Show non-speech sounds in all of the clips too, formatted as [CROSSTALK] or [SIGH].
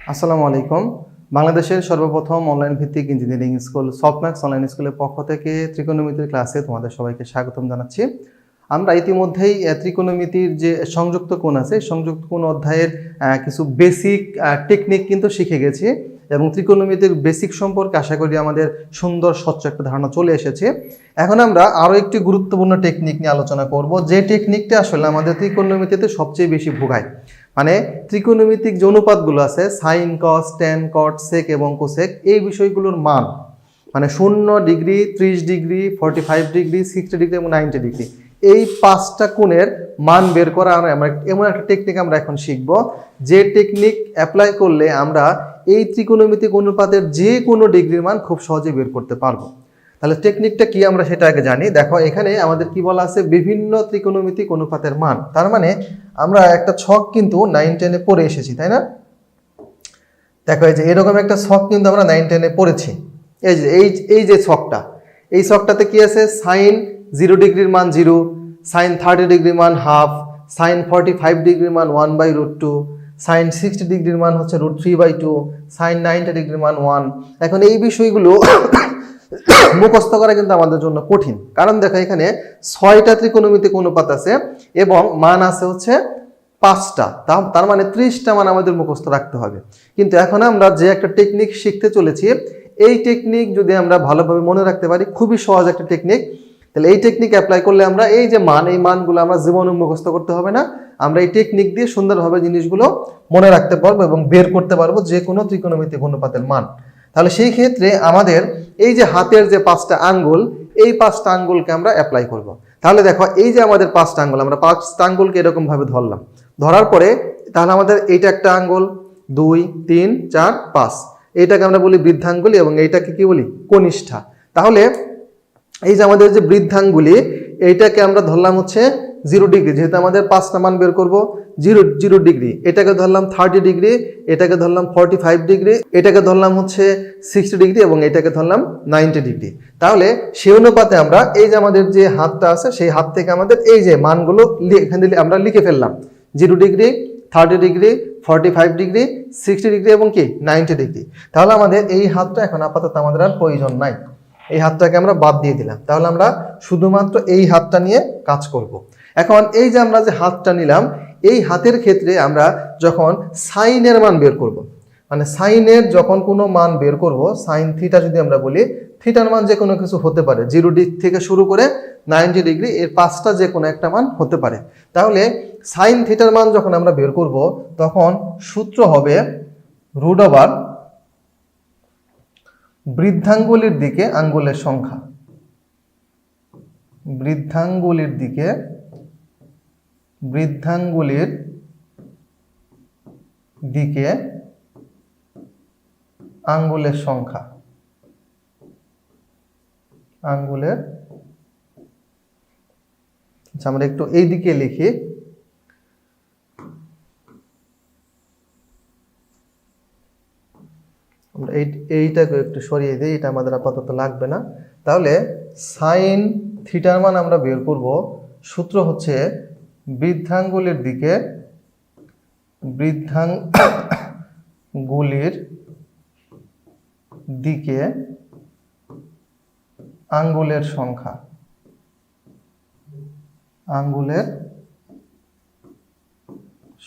আসসালামু আলাইকুম। বাংলাদেশের সর্বপ্রথম অনলাইন ভিত্তিক ইঞ্জিনিয়ারিং স্কুল সফটম্যাক্স অনলাইন স্কুলের পক্ষ থেকে ত্রিকোণমিতির ক্লাসে তোমাদের সবাইকে স্বাগতম জানাচ্ছি। আমরা ইতিমধ্যেই ত্রিকোণমিতির যে সংযুক্ত কোণ আছে সংযুক্ত কোণ অধ্যায়ের কিছু বেসিক টেকনিক কিন্তু শিখে গেছি এবং ত্রিকোণমিতির বেসিক সম্পর্কে আশা করি আমাদের সুন্দর, স্বচ্ছ একটা ধারণা চলে এসেছে। এখন আমরা আরও একটি গুরুত্বপূর্ণ টেকনিক নিয়ে আলোচনা করব। যে টেকনিকটা আসলে আমাদের ত্রিকোণমিতিতে সবচেয়ে বেশি ভোগায়। মানে ত্রিকোণমিতিক যে অনুপাতগুলো আছে, সাইন কস টেন কট সেক এবং কোসেক এই বিষয়গুলোর মান মানে শূন্য ডিগ্রি, ত্রিশ degree forty five degree sixty degree এবং নাইনটি ডিগ্রি। এই পাঁচটা কোণের মান বের করা আমরা আমরা এমন একটা টেকনিক আমরা এখন শিখব, যে টেকনিক অ্যাপ্লাই করলে আমরা এই ত্রিকোণমিতিক অনুপাতের যে কোনো ডিগ্রির মান খুব সহজে বের করতে পারব। তাহলে টেকনিকটা কি আমরা সেটা আগে জানি? দেখো, এখানে আমাদের কি বলা আছে? বিভিন্ন ত্রিকোণমিতিক অনুপাতের মান। তার মানে আমরা একটা ছক কিন্তু নাইন টেনে পড়ে এসেছি, তাই না? দেখো, এই যে এরকম একটা ছক কিন্তু আমরা নাইন টেনে পড়েছি। এই যে, এই এই যে ছকটা, এই ছকটাতে কি আছে? সাইন জিরো ডিগ্রির মান জিরো সাইন থার্টি ডিগ্রির মান হাফ সাইন ফর্টি ফাইভ ডিগ্রির মান one by root two sine sixty ডিগ্রির মান হচ্ছে root three by two sine ninety ডিগ্রির মান ওয়ান এখন এই বিষয়গুলো [COUGHS] মুখস্থ করা কিন্তু আমাদের জন্য কঠিন। কারণ দেখো এখানে ছয়টা ত্রিকোণমিতিক অনুপাত আছে এবং মান আছে হচ্ছে পাঁচটা। তার মানে ত্রিশটা মান আমাদের মুখস্থ রাখতে হবে। কিন্তু এখন আমরা যে একটা টেকনিক শিখতে চলেছি, এই টেকনিক যদি আমরা ভালোভাবে মনে রাখতে পারি, খুবই সহজ একটা টেকনিক তাহলে এই টেকনিক অ্যাপ্লাই করলে আমরা এই যে মান, এই মানগুলো আমরা জীবনে মুখস্থ করতে হবে না। আমরা এই টেকনিক দিয়ে সুন্দরভাবে জিনিসগুলো মনে রাখতে পারব এবং বের করতে পারব যে কোনো ত্রিকোণমিতিক অনুপাতের মান। তাহলে সেই ক্ষেত্রে আমাদের এই যে হাতের যে পাঁচটা আঙ্গুল, এই পাঁচটা আঙ্গুলকে আমরা অ্যাপ্লাই করব। তাহলে দেখো, এই যে আমাদের পাঁচটা আঙ্গুল, আমরা পাঁচটা আঙ্গুলকে এরকমভাবে ধরলাম। ধরার পরে তাহলে আমাদের এইটা একটা আঙ্গুল, দুই, তিন, চার, পাঁচ। এইটাকে আমরা বলি বৃদ্ধাঙ্গুলি এবং এইটাকে কি বলি? কনিষ্ঠা। তাহলে এই যে আমাদের যে বৃদ্ধাঙ্গুলি, এইটাকে আমরা ধরলাম হচ্ছে জিরো ডিগ্রি যেহেতু আমাদের পাঁচটা মান বের করব জিরো জিরো ডিগ্রি এটাকে ধরলাম থার্টি ডিগ্রি এটাকে ধরলাম ফর্টি ফাইভ ডিগ্রি এটাকে ধরলাম হচ্ছে সিক্সটি ডিগ্রি এবং এটাকে ধরলাম নাইনটি ডিগ্রি তাহলে সেই অনুপাতে আমরা এই যে আমাদের যে হাতটা আছে, সেই হাত থেকে আমাদের এই যে মানগুলো এখানে লি- আমরা লিখে ফেললাম। Zero degree thirty degree forty five degree sixty degree এবং কি নাইনটি ডিগ্রি তাহলে আমাদের এই হাতটা এখন আপাতত আমাদের আর প্রয়োজন নাই। এই হাতটাকে আমরা বাদ দিয়ে দিলাম। তাহলে আমরা শুধুমাত্র এই হাতটা নিয়ে কাজ করব। এখন এই যে আমরা যে হাতটা নিলাম, এই হাতের ক্ষেত্রে আমরা যখন সাইনের মান বের করব। মানে সাইনের যখন কোনো মান বের করব, সাইন থিটা যদি আমরা বলি, থিটার মান যে কোনো কিছু হতে পারে জিরো ডিগ্রি থেকে শুরু করে নাইনটি ডিগ্রি, এর পাঁচটা যে কোনো একটা মান হতে পারে তাহলে সাইন থিটার মান যখন আমরা বের করব, তখন সূত্র হবে রুট ওভার বৃদ্ধাঙ্গুলির দিকে আঙ্গুলের সংখ্যা বৃদ্ধাঙ্গুলির দিকে বৃদ্ধাঙ্গুলির দিকে আঙ্গুলের সংখ্যা। আঙ্গুলের আচ্ছা আমরা একটু এই দিকে লিখি। আমরা এই, এইটাকে একটু সরিয়ে দিই, এটা আমাদের আপাতত লাগবে না। তাহলে সাইন থিটার মান আমরা বের করব। সূত্র হচ্ছে বৃদ্ধাঙ্গুলির দিকে বৃদ্ধাঙ্গুলির দিকে আঙ্গুলের সংখ্যা। আঙ্গুলের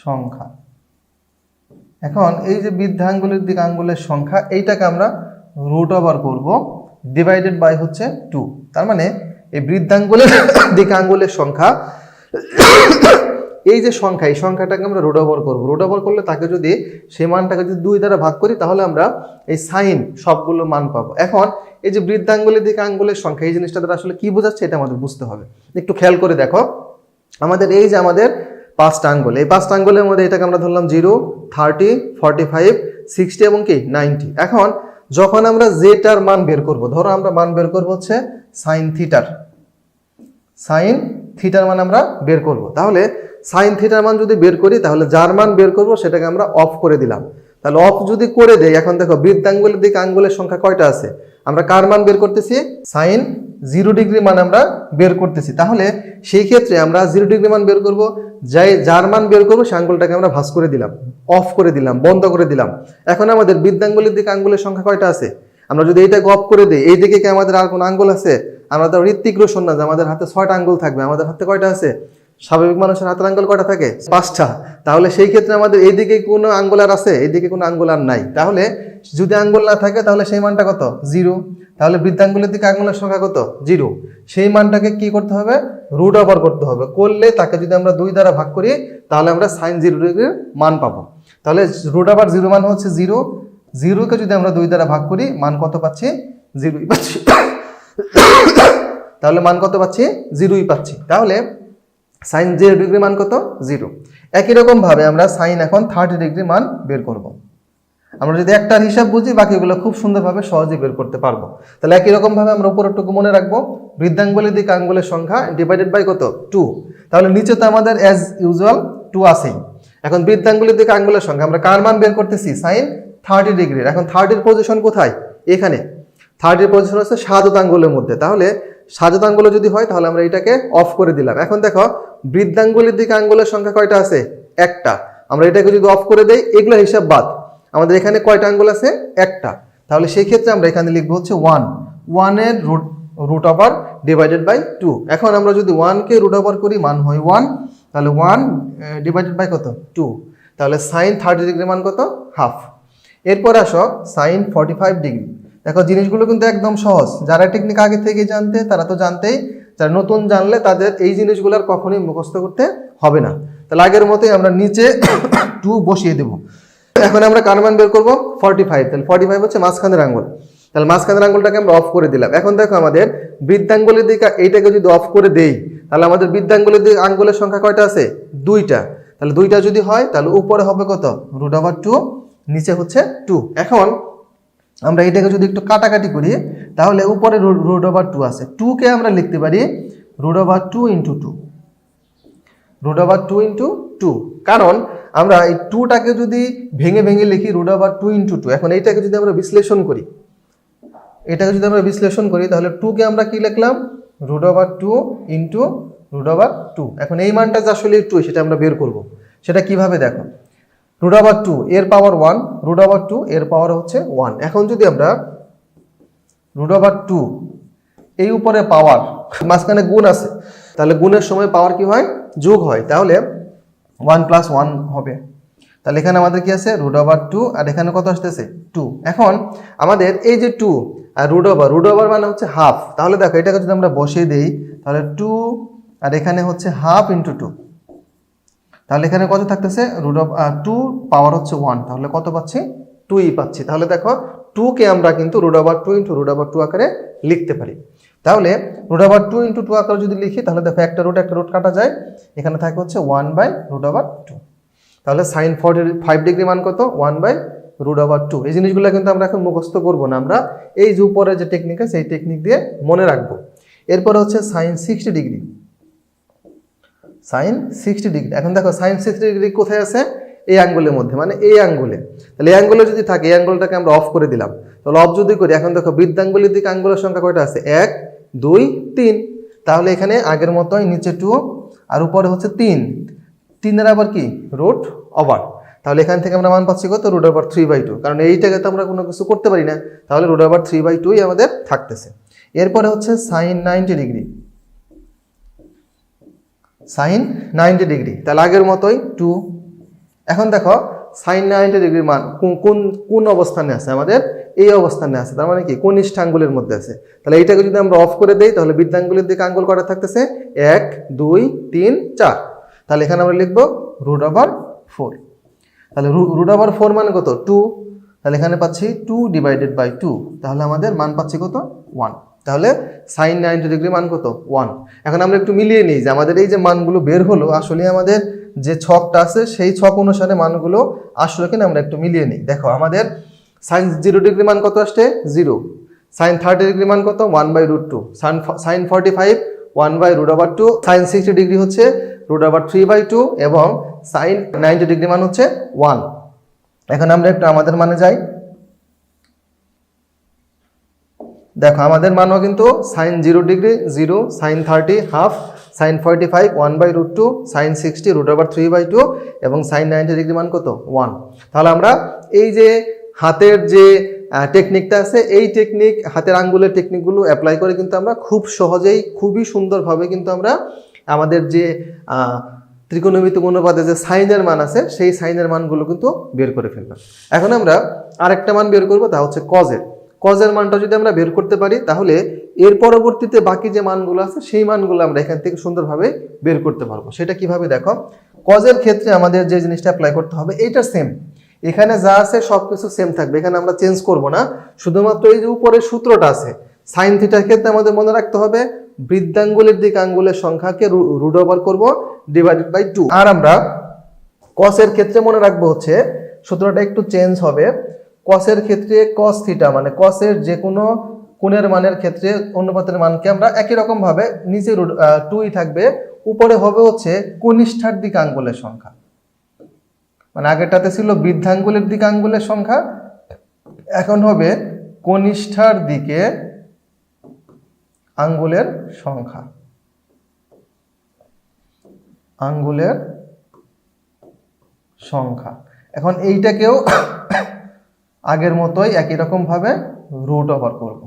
সংখ্যা। এখন এই যে বৃদ্ধাঙ্গুলের দিকে আঙ্গুলের সংখ্যা, এইটাকে আমরা রুট ওভার করব ডিভাইডেড বাই হচ্ছে টু তার মানে এই বৃদ্ধাঙ্গুলের দিকে আঙ্গুলের সংখ্যা এই যে সংখ্যা, এই সংখ্যাটাকে আমরা রোড ওভার করব। রোড ওভার করলে তাকে যদি সেই মানটাকে যদি দুই দ্বারা ভাগ করি, তাহলে আমরা এই সাইন সবগুলো মান পাবো। এখন এই যে বৃদ্ধাঙ্গুলের দিকে আঙ্গুলের সংখ্যা, এই জিনিসটা দ্বারা আসলে কি বোঝাচ্ছে এটা আমাদের বুঝতে হবে। একটু খেয়াল করে দেখো। আমাদের এই যে আমাদের পাঁচটা আঙ্গুল, এই পাঁচটা আঙ্গুলের মধ্যে এটাকে আমরা ধরলাম zero thirty forty five sixty এবং কি নাইনটি এখন যখন আমরা জেটার মান বের করব, ধরো আমরা মান বের করব হচ্ছে সাইন থিটার সাইন থিটার মান আমরা বের করব। তাহলে সাইন থিটার মান যদি বের করি, তাহলে যার মান বের করব, সেটাকে আমরা অফ করে দিলাম। তাহলে অফ যদি করে দেয় এখন দেখো বৃদ্ধাঙ্গুলের দিকে আঙ্গুলের সংখ্যা কয়টা আছে? আমরা কার মান বের করতেছি? সাইন জিরো ডিগ্রি মান আমরা বের করতেছি। তাহলে সেই ক্ষেত্রে আমরা জিরো ডিগ্রি মান বের করব, যাই যার মান বের করব, সে আঙ্গুলটাকে আমরা ভাঁজ করে দিলাম অফ করে দিলাম, বন্ধ করে দিলাম। এখন আমাদের বৃদ্ধাঙ্গুলের দিকে আঙ্গুলের সংখ্যা কয়টা আছে? আমরা যদি এইটাকে অফ করে দিই, এই দিকে কি আমাদের আর কোনো আঙ্গুল আছে? আমরা তো ঋত্বিক রোশন না যে আমাদের হাতে ছয়টা আঙ্গুল থাকবে, আমাদের হাতে কয়টা আছে? স্বাভাবিক মানুষের হাতের আঙ্গুল কয়টা থাকে? পাঁচটা। তাহলে সেই ক্ষেত্রে আমাদের এইদিকে কোনো আঙ্গুল আর আছে? এইদিকে কোনো আঙ্গুল আর নাই। তাহলে যদি আঙ্গুল না থাকে, তাহলে সেই মানটা কত? জিরো। তাহলে বৃদ্ধাঙ্গুলের দিকে আঙ্গুলের সংখ্যা কত? জিরো। সেই মানটাকে কি করতে হবে? রুট ওভার করতে হবে। করলে তাকে যদি আমরা দুই দ্বারা ভাগ করি, তাহলে আমরা সাইন জিরো ডিগ্রির মান পাবো। তাহলে রুট ওভার জিরো মান হচ্ছে জিরো। জিরোকে যদি আমরা দুই দ্বারা ভাগ করি, মান কত পাচ্ছি? জিরোই পাচ্ছি। তাহলে মান কত পাচ্ছি? জিরোই পাচ্ছি। তাহলে সাইন জিরো ডিগ্রি মান কত? জিরো। একই রকম ভাবে আমরা সাইন এখন থার্টি ডিগ্রি মান বের করব। আমরা যদি একটার হিসাব বুঝি, বাকিগুলো খুব সুন্দরভাবে সহজে বের করতে পারব। তাহলে একই রকম ভাবে আমরা উপরেরটুকু মনে রাখব। বৃদ্ধাঙ্গুলের দিকে আঙ্গুলের সংখ্যা ডিভাইডেড বাই কত? টু তাহলে নিচে তো আমাদের অ্যাজ ইউজুয়াল টু আছেই। এখন বৃদ্ধাঙ্গুলের দিকে আঙ্গুলের সংখ্যা, আমরা কার মান বের করতেছি? সাইন থার্টি ডিগ্রির। এখন থার্টির পজিশন কোথায়? এখানে। থার্টির পজিশন হচ্ছে সাজত আঙ্গুলের মধ্যে। তাহলে সাজত আঙ্গুল যদি হয়, তাহলে আমরা এটাকে অফ করে দিলাম। এখন দেখো, বৃদ্ধাঙ্গুলের দিকে আঙ্গুলের সংখ্যা কয়টা আছে? একটা। আমরা এটাকে যদি অফ করে দেই, এগুলো হিসাব বাদ। আমাদের এখানে কয়টা আঙ্গুল আছে? একটা। তাহলে সেই ক্ষেত্রে আমরা এখানে লিখব হচ্ছে ওয়ান ওয়ানের root root over divided by two এখন আমরা যদি ওয়ানকে রুট ওভার করি, মান হয় ওয়ান তাহলে ওয়ান ডিভাইডেড বাই কত? টু তাহলে সাইন থার্টি ডিগ্রি মান কত? হাফ এরপর আসো সাইন ফর্টি ফাইভ ডিগ্রি দেখো, জিনিসগুলো কিন্তু একদম সহজ। যারা টেকনিক আগে থেকে জানতে, তারা তো জানতেই, যারা নতুন জানলে তাদের এই জিনিসগুলো আর কখনোই মুখস্থ করতে হবে না। তাহলে আগের মতোই আমরা নিচে [COUGHS] টু বসিয়ে দেবো। এখন আমরা কার মান বের করব ফর্টি ফাইভ তাহলে ফর্টি ফাইভ হচ্ছে মাঝখানের আঙ্গুল। তাহলে মাঝখানের আঙ্গুলটাকে আমরা অফ করে দিলাম। এখন দেখো আমাদের বৃদ্ধাঙ্গুলের দিকে এইটাকে যদি অফ করে দেই, তাহলে আমাদের বৃদ্ধাঙ্গুলের দিকে আঙ্গুলের সংখ্যা কয়টা আছে? দুইটা। তাহলে দুইটা যদি হয়, তাহলে উপরে হবে কত? রুট ওভার টু নিচে হচ্ছে টু এখন আমরা এটাকে যদি একটু কাটাকাটি করি, তাহলে উপরে রুট ওভার টু আছে। টুকে আমরা লিখতে পারি root over two into two root over two into two কারণ আমরা এই টুটাকে যদি ভেঙে ভেঙে লিখি root over two into two এখন এইটাকে যদি আমরা বিশ্লেষণ করি, এটাকে যদি আমরা বিশ্লেষণ করি, তাহলে টুকে আমরা কি লিখলাম? Root over two into root over two এখন এই মানটা যে আসলে টু সেটা আমরা বের করব। সেটা কীভাবে দেখো? রুট ওভার টু এর power one root over two এর পাওয়ার হচ্ছে ওয়ান এখন যদি আমরা রুট ওভার টু এই উপরে পাওয়ার মাঝখানে গুণ আছে, তাহলে গুণের সময় পাওয়ার কি হয়? যোগ হয়। তাহলে ওয়ান প্লাস ওয়ান হবে। তাহলে এখানে আমাদের কি আছে? রুট ওভার টু আর এখানে কত আসতেছে? টু এখন আমাদের এই যে টু আর রুট ওভার রুট ওভার মানে হচ্ছে হাফ তাহলে দেখো, এটাকে যদি আমরা বসিয়ে দিই, তাহলে টু আর এখানে হচ্ছে হাফ ইন্টু টু তাহলে এখানে কত থাকতেছে? রুট অফ টু পাওয়ার হচ্ছে ওয়ান তাহলে কত পাচ্ছি? টুই পাচ্ছি। তাহলে দেখো টুকে আমরা কিন্তু root over two into root over two আকারে লিখতে পারি। তাহলে root over two into two আকারে যদি লিখি, তাহলে দেখো একটা রুট একটা রুট কাটা যায়। এখানে থাকে হচ্ছে one by root over two তাহলে সাইন ফর্টি ফাইভ ডিগ্রি মান কত? One by root over two এই জিনিসগুলো কিন্তু আমরা এখন মুখস্থ করব না আমরা। এই যে উপরে যে টেকনিক আছে, সেই টেকনিক দিয়ে মনে রাখব। এরপরে হচ্ছে sine sixty degree sine sixty degree. এখন দেখো সাইন সিক্সটি ডিগ্রি কোথায় আছে? এই আঙ্গুলের মধ্যে মানে এই আঙ্গুলে। তাহলে এই আঙ্গুলে যদি থাকে, এই আঙ্গুলটাকে আমরা অফ করে দিলাম। তাহলে অফ যদি করি, এখন দেখো বৃদ্ধাঙ্গুলের দিকে আঙ্গুলের সংখ্যা কয়টা আছে? এক, দুই, তিন। তাহলে এখানে আগের মতোই নিচে টু আর উপরে হচ্ছে তিন। তিনের আবার কি? রুট ওভার তাহলে এখান থেকে আমরা মান পাচ্ছি কত? Root over three by two কারণ এইটাকে তো আমরা কোনো কিছু করতে পারি না। তাহলে রুট ওভার থ্রি বাই টুই আমাদের থাকতেছে। এরপরে হচ্ছে sine ninety degree. Sine ninety degree তাহলে আগের মতোই টু এখন দেখো সাইন নাইনটি ডিগ্রির মান কোন- কোন কোন অবস্থানে আছে? আমাদের এই অবস্থানে আছে। তার মানে কি? কনিষ্ঠ আঙ্গুলের মধ্যে আছে। তাহলে এইটাকে যদি আমরা অফ করে দিই, তাহলে বৃদ্ধাঙ্গুলের দিকে আঙ্গুল করা থাকতেছে এক, দুই, তিন, চার। তাহলে এখানে আমরা লিখব রুট ওভার ফোর তাহলে রুট ওভার ফোর মানে কত? টু তাহলে এখানে পাচ্ছি টু ডিভাইডেড বাই টু তাহলে আমাদের মান পাচ্ছি কত? ওয়ান তাহলে সাইন নাইনটি ডিগ্রি মান কত? ওয়ান এখন আমরা একটু মিলিয়ে নিই যে আমাদের এই যে মানগুলো বের হলো, আসলে আমাদের যে ছকটা আছে, সেই ছক অনুসারে মানগুলো আসলে কিনা আমরা একটু মিলিয়ে নিই। দেখো, আমাদের সাইন জিরো ডিগ্রি মান কত আসছে? জিরো সাইন থার্টি ডিগ্রি মান কত? One by root two sine sine forty five one by root over two sine sixty degree হচ্ছে root over three by two এবং সাইন নাইনটি ডিগ্রি মান হচ্ছে one এখন আমরা একটু আমাদের মানে যাই। দেখো, আমাদের মানও কিন্তু sine zero degree zero sine thirty half sine forty five one by root two sine sixty root over three by two এবং সাইন নাইনটি ডিগ্রি মান কত? ওয়ান তাহলে আমরা এই যে হাতের যে টেকনিকটা আছে, এই টেকনিক হাতের আঙ্গুলের টেকনিকগুলো অ্যাপ্লাই করে কিন্তু আমরা খুব সহজেই, খুবই সুন্দরভাবে কিন্তু আমরা আমাদের যে ত্রিকোণমিতিক অনুপাতে যে সাইনের মান আছে, সেই সাইনের মানগুলো কিন্তু বের করে ফেললাম। এখন আমরা আরেকটা মান বের করব, তা হচ্ছে কজের কজের মানটা যদি আমরা বের করতে পারি, তাহলে এর পরবর্তীতে বাকি যে মানগুলো আছে, সেই মানগুলো আমরা এখান থেকে সুন্দরভাবে বের করতে পারব। সেটা কীভাবে দেখো? কজের ক্ষেত্রে আমাদের যে জিনিসটা অ্যাপ্লাই করতে হবে, এইটা সেম এখানে যা আছে সব কিছু সেম থাকবে, এখানে আমরা চেঞ্জ করব না। শুধুমাত্র এই যে উপরের সূত্রটা আছে সাইন থিটার ক্ষেত্রে আমাদের মনে রাখতে হবে, বৃদ্ধাঙ্গুলের দিক আঙ্গুলের সংখ্যাকে রুট ওভার করব ডিভাইডেড বাই টু আর আমরা কসের ক্ষেত্রে মনে রাখব হচ্ছে, সূত্রটা একটু চেঞ্জ হবে। কসের ক্ষেত্রে কস থিটা মানে কসের যে কোনো কোণের মানের ক্ষেত্রে অনুপাতের মানকে আমরা একই রকম ভাবে নিচে টুই থাকবে। উপরে হবে হচ্ছে কনিষ্ঠার দিক আঙ্গুলের সংখ্যা। মানে আগেরটাতে ছিল বৃদ্ধাঙ্গুলের দিক আঙ্গুলের সংখ্যা। এখন হবে কনিষ্ঠার দিকে আঙ্গুলের সংখ্যা। আঙ্গুলের সংখ্যা। এখন এইটাকেও আগের মতোই একই রকমভাবে রুট ওভার করব।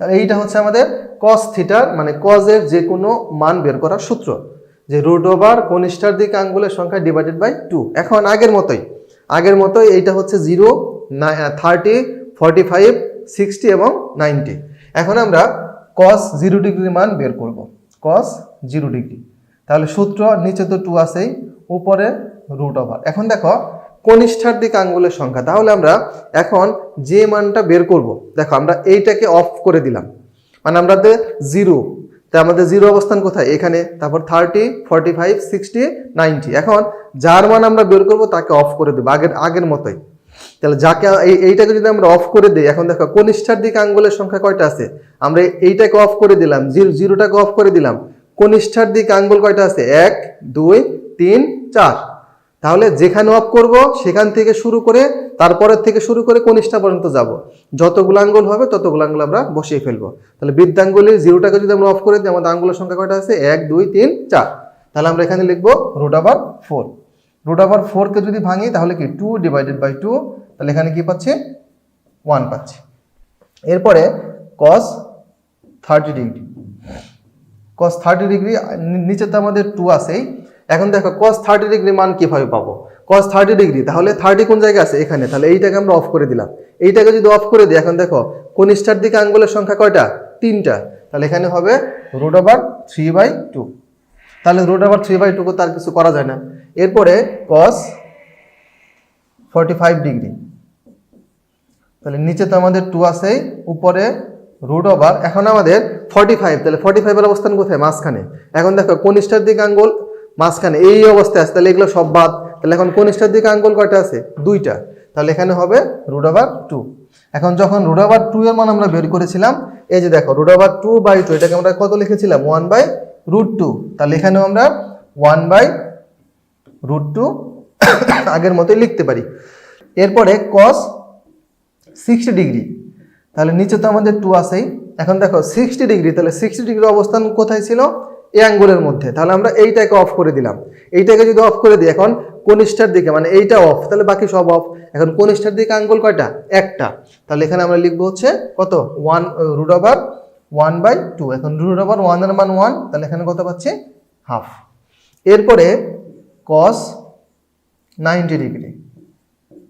তাহলে এইটা হচ্ছে আমাদের কস থিটার মানে কজের যে কোনো মান বের করার সূত্র। যে রুট ওভার কনিষ্ঠার দিকে আঙ্গুলের সংখ্যা ডিভাইডেড বাই টু এখন আগের মতোই। আগের মতোই এইটা হচ্ছে zero thirty forty five sixty এবং নাইনটি এখন আমরা কস জিরো ডিগ্রি মান বের করব। কস জিরো ডিগ্রি তাহলে সূত্র নিচে তো টু আছেই, উপরে রুট ওভার এখন দেখো কনিষ্ঠার দিক আঙ্গুলের সংখ্যা। তাহলে আমরা এখন যে মানটা বের করব, দেখো আমরা এইটাকে অফ করে দিলাম। মানে আমরা জিরো তা আমাদের জিরো অবস্থান কোথায়? এখানে, তারপর thirty forty five sixty ninety এখন যার মান আমরা বের করব, তাকে অফ করে দেবো, আগের আগের মতোই। তাহলে যাকে, এই- এইটাকে যদি আমরা অফ করে দিই, এখন দেখো কনিষ্ঠার দিক আঙ্গুলের সংখ্যা কয়টা আছে? আমরা এইটাকে অফ করে দিলাম জিরো জিরোটাকে অফ করে দিলাম। কনিষ্ঠার দিক আঙ্গুল কয়টা আছে? এক, দুই, তিন, চার। তাহলে যেখানে অফ করব, সেখান থেকে শুরু করে তারপরের থেকে শুরু করে কনিষ্ঠা পর্যন্ত যাব। যত আঙ্গুল হবে তত আঙ্গুল আমরা বসিয়ে ফেলব। তাহলে বৃদ্ধাঙ্গুলের জিরোটাকে যদি আমরা অফ করে দিই, আমাদের আঙ্গুলের সংখ্যা কয়টা আছে? এক, দুই, তিন, চার। তাহলে আমরা এখানে লিখব রুট আবার ফোর রুট আবার ফোরকে যদি ভাঙি, তাহলে কি? টু ডিভাইডেড বাই টু তাহলে এখানে কি পাচ্ছি? ওয়ান পাচ্ছি। এরপরে cos thirty degree cos thirty degree নিচে তো আমাদের টু আছেই। এখন দেখো কস থার্টি ডিগ্রি মান কীভাবে পাবো? কস থার্টি ডিগ্রি তাহলে থার্টি কোন জায়গায় আছে? এখানে। তাহলে এইটাকে আমরা অফ করে দিলাম। এইটাকে যদি অফ করে দিই, এখন দেখো কনিষ্ঠার দিকে আঙ্গুলের সংখ্যা কয়টা? তিনটা। তাহলে এখানে হবে root over three by two তাহলে root over three by two তার কিছু করা যায় না। এরপরে কস ফর্টি ফাইভ ডিগ্রি তাহলে নিচে তো আমাদের টু আছেই, উপরে রুট ওভার এখন আমাদের ফর্টি ফাইভ তাহলে ফর্টি ফাইভের অবস্থান কোথায়? মাঝখানে। এখন দেখো কনিষ্ঠার দিকে আঙ্গুল মাঝখানে, এই অবস্থায় আছে, তাহলে এগুলো সব বাদ। তাহলে এখন কনিষ্ঠার দিকে আঙ্গুল কয়টা আছে? দুইটা। তাহলে এখানে হবে রুট ওভার টু এখন যখন রুট ওভার টু এর মান আমরা বের করেছিলাম, এই যে দেখো root over two by two এটাকে আমরা কত লিখেছিলাম? ওয়ান বাই রুট টু তাহলে এখানেও আমরা ওয়ান বাই রুট টু আগের মতোই লিখতে পারি। এরপরে কস সিক্সটি ডিগ্রি তাহলে নিচে তো আমাদের টু আছেই। এখন দেখো সিক্সটি ডিগ্রি তাহলে সিক্সটি ডিগ্রি অবস্থান কোথায় ছিল? এই আঙ্গুলের মধ্যে। তাহলে আমরা এইটাকে অফ করে দিলাম। এইটাকে যদি অফ করে দিই, এখন কনিষ্ঠার দিকে মানে এইটা অফ তাহলে বাকি সব অফ এখন কনিষ্ঠার দিকে আঙ্গুল কয়টা? একটা। তাহলে এখানে আমরা লিখব হচ্ছে কত? One root over one by two এখন রুট ওভার ওয়ানের মান ওয়ান তাহলে এখানে কত পাচ্ছি? হাফ এরপরে কস নাইনটি ডিগ্রি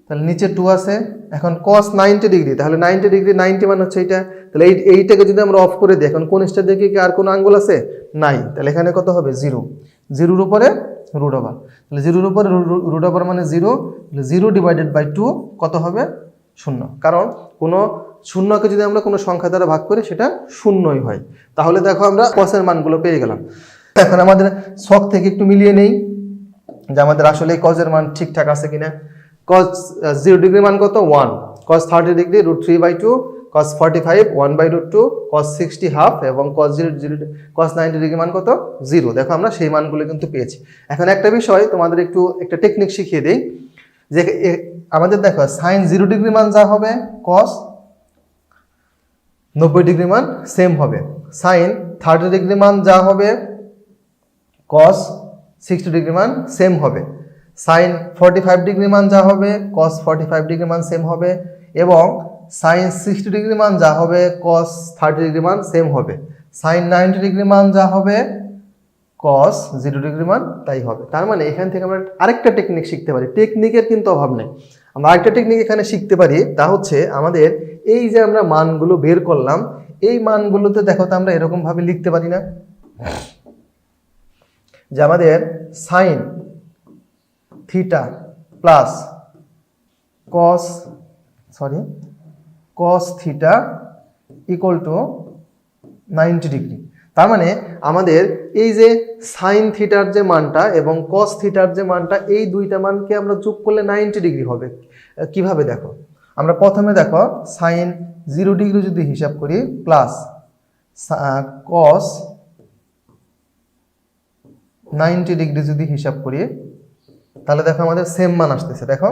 তাহলে নিচে টু আছে। এখন কস নাইনটি ডিগ্রি তাহলে নাইনটি ডিগ্রি নাইনটি মানে হচ্ছে এইটা। তাহলে এই, এইটাকে যদি আমরা অফ করে দিই, এখন কোন স্টার দিকে কি আর কোনো আঙ্গুল আছে? নাই। তাহলে এখানে কত হবে? জিরো। জিরোর উপরে রুট ওভার তাহলে জিরোর উপরে রুট ওভার মানে zero. Zero divided by two কত হবে? শূন্য। কারণ কোনো শূন্যকে যদি আমরা কোনো সংখ্যা দ্বারা ভাগ করি, সেটা শূন্যই হয়। তাহলে দেখো আমরা কসের মানগুলো পেয়ে গেলাম। এখন আমাদের শখ থেকে একটু মিলিয়ে নেই যে আমাদের আসলে কজের মান ঠিকঠাক আছে কিনা। কজ জিরো ডিগ্রি মান কত? One cos thirty degree root three by two cos forty five one by root two cos sixty half এবং cos zero zero cos ninety degree মান কত? জিরো দেখো আমরা সেই মানগুলো কিন্তু পেয়েছি। এখন একটা বিষয় তোমাদের একটু একটা টেকনিক শিখিয়ে দিই। যে আমাদের দেখো সাইন জিরো ডিগ্রি মান যা হবে কস নব্বই ডিগ্রি মান সেম হবে। সাইন থার্টি ডিগ্রি মান যা হবে কস সিক্সটি ডিগ্রি মান সেম হবে। সাইন ফর্টি ফাইভ ডিগ্রি মান যা হবে কস ফর্টি ফাইভ ডিগ্রি মান সেম হবে। এবং সাইন সিক্সটি ডিগ্রি মান যা হবে কস থার্টি ডিগ্রি মান সেম হবে। সাইন নাইনটি ডিগ্রি মান যা হবে কস জিরো ডিগ্রি মান তাই হবে। তার মানে এখান থেকে আমরা আরেকটা টেকনিক শিখতে পারি। টেকনিকের কিন্তু অভাব নেই। আমরা আরেকটা টেকনিক এখানে শিখতে পারি, তা হচ্ছে আমাদের এই যে আমরা মানগুলো বের করলাম, এই মানগুলোতে দেখো তো আমরা এরকমভাবে লিখতে পারি না। যে আমাদের sine theta plus cos sorry cos theta equal to ninety degree তার মানে আমাদের এই যে সাইন থিটার যে মানটা এবং কস থিটার যে মানটা, এই দুইটা মানকে আমরা যোগ করলে নাইনটি ডিগ্রি হবে। কীভাবে দেখো? আমরা প্রথমে দেখো সাইন জিরো ডিগ্রি যদি হিসাব করি প্লাস কস নাইনটি ডিগ্রি যদি হিসাব করি, তাহলে দেখো আমাদের সেম মান আসতেছে। দেখো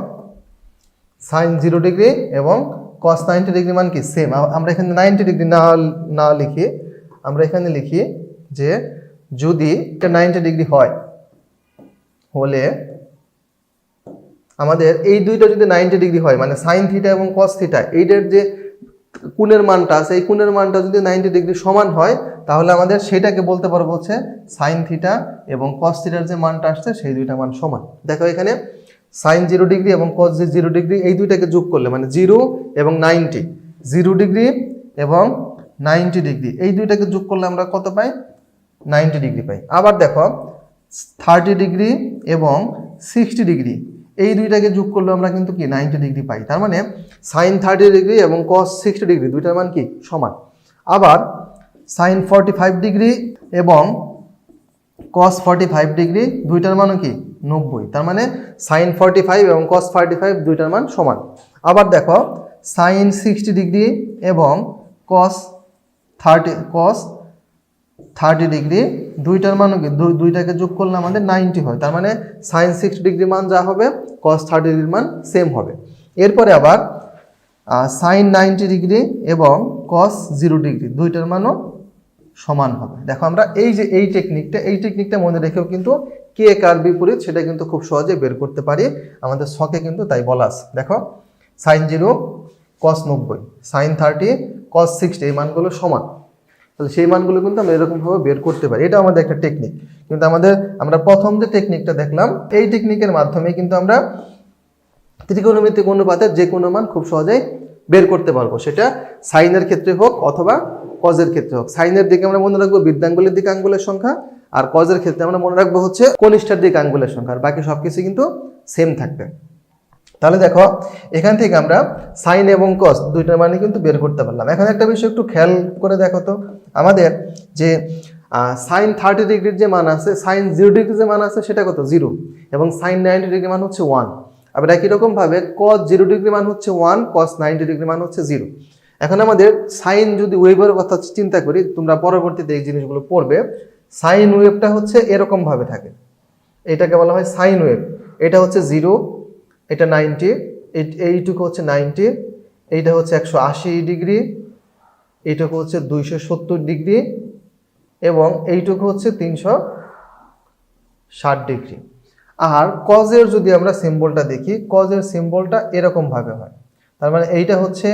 সাইন জিরো ডিগ্রি এবং কস নাইনটি ডিগ্রি মান কি সেম আমরা এখানে নাইনটি ডিগ্রি না না লিখি, আমরা এখানে লিখি যে যদি এটা নাইনটি ডিগ্রি হয়, হলে আমাদের এই দুইটা যদি নাইনটি ডিগ্রি হয় মানে সাইন থিটা এবং কস থিটা এইটার যে কোণের মানটা আছে, এই কোণের মানটা যদি নাইনটি ডিগ্রি সমান হয়, তাহলে আমাদের সেটাকে বলতে পারব হচ্ছে সাইন থিটা এবং কস থিটার যে মানটা আসছে, সেই দুইটা মান সমান। দেখো এখানে সাইন জিরো ডিগ্রি এবং যে জিরো ডিগ্রি এই দুইটাকে যোগ করলে মানে জিরো এবং নাইনটি জিরো ডিগ্রি এবং নাইনটি ডিগ্রি এই দুইটাকে যোগ করলে আমরা কত পাই? নাইনটি ডিগ্রি পাই। আবার দেখো থার্টি ডিগ্রি এবং সিক্সটি ডিগ্রি এই দুইটাকে যোগ করলে আমরা কিন্তু কি? নাইনটি ডিগ্রি পাই। তার মানে সাইন থার্টি ডিগ্রি এবং কস সিক্সটি ডিগ্রি দুইটার মান কি? সমান। আবার সাইন ফর্টি ফাইভ ডিগ্রি এবং কস ফর্টি ফাইভ ডিগ্রি দুইটার মানও কি? নব্বই। তার মানে সাইন ফর্টি ফাইভ এবং কস ফর্টি ফাইভ দুইটার মান সমান। আবার দেখো সাইন সিক্সটি ডিগ্রি এবং cos thirty cos thirty degree দুইটার মানও দুই- দুইটাকে যোগ করলে আমাদের নাইনটি হয়। তার মানে সাইন সিক্স ডিগ্রি মান যা হবে কস থার্টি ডিগ্রি মান সেম হবে। এরপরে আবার সাইন নাইনটি ডিগ্রি এবং কস জিরো ডিগ্রি দুইটার মানও সমান হবে। দেখো আমরা এই যে এই টেকনিকটা এই টেকনিকটা মনে রেখেও কিন্তু কে কার বিপরীত সেটা কিন্তু খুব সহজে বের করতে পারি। আমাদের শখে কিন্তু তাই বলা আছে। দেখো সাইন জিরো কস নব্বই সাইন থার্টি কস সিক্সটি এই মানগুলো সমান। তাহলে সেই মানগুলো কিন্তু আমরা এরকমভাবে বের করতে পারি। এটা আমাদের একটা টেকনিক কিন্তু আমাদের, আমরা প্রথম যে টেকনিকটা দেখলাম, এই টেকনিকের মাধ্যমে কিন্তু আমরা ত্রিকোণমিতিক অনুপাতের যে কোনো মান খুব সহজেই বের করতে পারব। সেটা সাইনের ক্ষেত্রে হোক অথবা কজের ক্ষেত্রে হোক। সাইনের দিকে আমরা মনে রাখব বৃদ্ধাঙ্গুলের দিকে আঙ্গুলের সংখ্যা আর কজের ক্ষেত্রে আমরা মনে রাখব হচ্ছে কনিষ্ঠার দিকে আঙ্গুলের সংখ্যা। আর বাকি সব কিছু কিন্তু সেম থাকবে। তাহলে দেখো, এখান থেকে আমরা সাইন এবং কস দুইটার মানে কিন্তু বের করতে পারলাম। এখন একটা বিষয় একটু খেয়াল করে দেখো তো। আমাদের যে সাইন থার্টি ডিগ্রির যে মান আছে সাইন জিরো ডিগ্রির যে মান আছে, সেটা কত? জিরো এবং সাইন নাইনটি ডিগ্রি মান হচ্ছে ওয়ান আবার একই রকমভাবে কস জিরো ডিগ্রি মান হচ্ছে ওয়ান কস নাইনটি ডিগ্রি মান হচ্ছে জিরো এখন আমাদের সাইন যদি ওয়েভের কথা চিন্তা করি, তোমরা পরবর্তীতে এই জিনিসগুলো পড়বে সাইন ওয়েভটা হচ্ছে এরকমভাবে থাকে। এটাকে বলা হয় সাইন ওয়েভ এটা হচ্ছে জিরো এটা নাইনটি এইটুকু হচ্ছে নাইনটি এইটা হচ্ছে একশো আশি ডিগ্রি এইটুকু হচ্ছে দুইশো সত্তর ডিগ্রি এবং এইটুকু হচ্ছে তিনশো ষাট ডিগ্রি আর কজের যদি আমরা সিম্বলটা দেখি কজের সিম্বলটা এরকমভাবে হয়। তার মানে এইটা হচ্ছে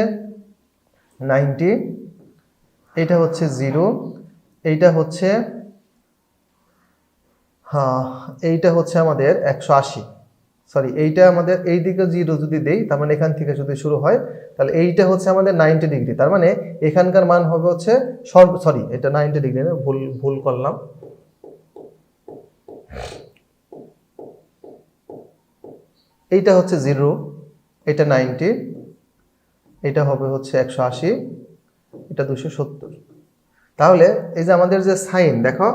নাইনটি, এইটা হচ্ছে জিরো, এইটা হচ্ছে হ্যাঁ এইটা হচ্ছে আমাদের একশো আশি। সরি এইটা আমাদের এই দিকে জিরো যদি দেই, তার মানে এখান থেকে যদি শুরু হয়, তাহলে এইটা হচ্ছে আমাদের নাইনটি ডিগ্রি। তার মানে এখানকার মান হবে হচ্ছে সর্ব সরি এটা নাইনটি ডিগ্রি, ভুল ভুল করলাম। এইটা হচ্ছে জিরো, এটা নাইনটি, এটা হবে হচ্ছে একশো আশি, এটা দুশো সত্তর। তাহলে এই যে আমাদের যে সাইন, দেখো,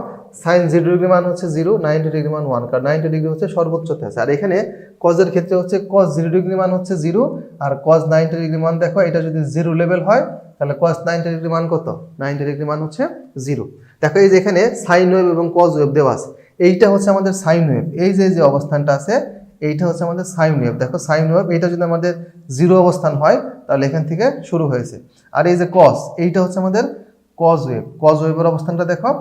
সাইন জিরো ডিগ্রি মান হচ্ছে জিরো, নাইনটি ডিগ্রি মান ওয়ান, কারণ নাইনটি ডিগ্রি হচ্ছে সর্বোচ্চতে আছে আর এখানে কজের ক্ষেত্রে হচ্ছে কজ জিরো ডিগ্রি মান হচ্ছে জিরো, আর কজ নাইনটি ডিগ্রি মান দেখো, এটা যদি জিরো লেভেল হয়, তাহলে কজ নাইনটি ডিগ্রি মান কত? নাইনটি ডিগ্রি মান হচ্ছে জিরো। দেখো, এই যে এখানে সাইন ওয়েভ এবং কজ ওয়েভ দেওয়া আছে, এইটা হচ্ছে আমাদের সাইন ওয়েভ। এই যে যে অবস্থানটা আছে এইটা হচ্ছে আমাদের সাইন ওয়েভ। দেখো সাইন ওয়েভ, এইটা যদি আমাদের জিরো অবস্থান হয়, তাহলে এখান থেকে শুরু হয়েছে। আর এই যে কস এইটা হচ্ছে আমাদের কজ ওয়েভ। কজ ওয়েভের অবস্থানটা দেখো,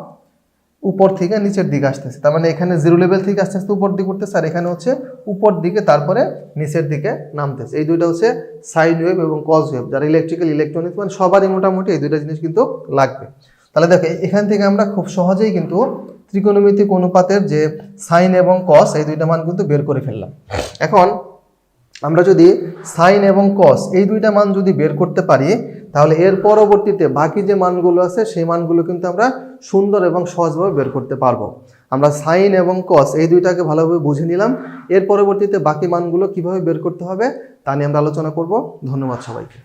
উপর থেকে নিচের দিকে আসতেছে। তার মানে এখানে জিরো লেভেল থেকে আস্তে আস্তে উপর দিকে উঠতেছে, আর এখানে হচ্ছে উপর দিকে, তারপরে নিচের দিকে নামতেছে। এই দুইটা হচ্ছে সাইন ওয়েভ এবং কজ ওয়েভ। যারা ইলেকট্রিক্যাল ইলেকট্রনিক্স মানে সবারই মোটামুটি এই দুইটা জিনিস কিন্তু লাগবে। তাহলে দেখো, এখান থেকে আমরা খুব সহজেই কিন্তু ত্রিকোণমিতিক অনুপাতের যে সাইন এবং কস এই দুইটা মান কিন্তু বের করে ফেললাম। এখন আমরা যদি সাইন এবং কস এই দুইটা মান যদি বের করতে পারি, তাহলে এর পরবর্তীতে বাকি যে মানগুলো আছে, সেই মানগুলো কিন্তু আমরা সুন্দর এবং সহজভাবে বের করতে পারব। আমরা সাইন এবং কস এই দুইটাকে ভালোভাবে বুঝে নিলাম। এর পরবর্তীতে বাকি মানগুলো কীভাবে বের করতে হবে, তা নিয়ে আমরা আলোচনা করব। ধন্যবাদ সবাইকে।